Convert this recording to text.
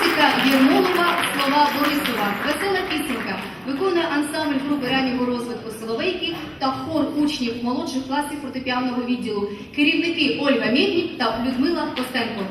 Музика Єрмолова, слова Борисова. Весела пісенька. Виконує ансамбль групи раннього розвитку Соловейки та хор учнів молодших класів фортепіаного відділу. Керівники Ольга Мєднік та Людмила Костенко.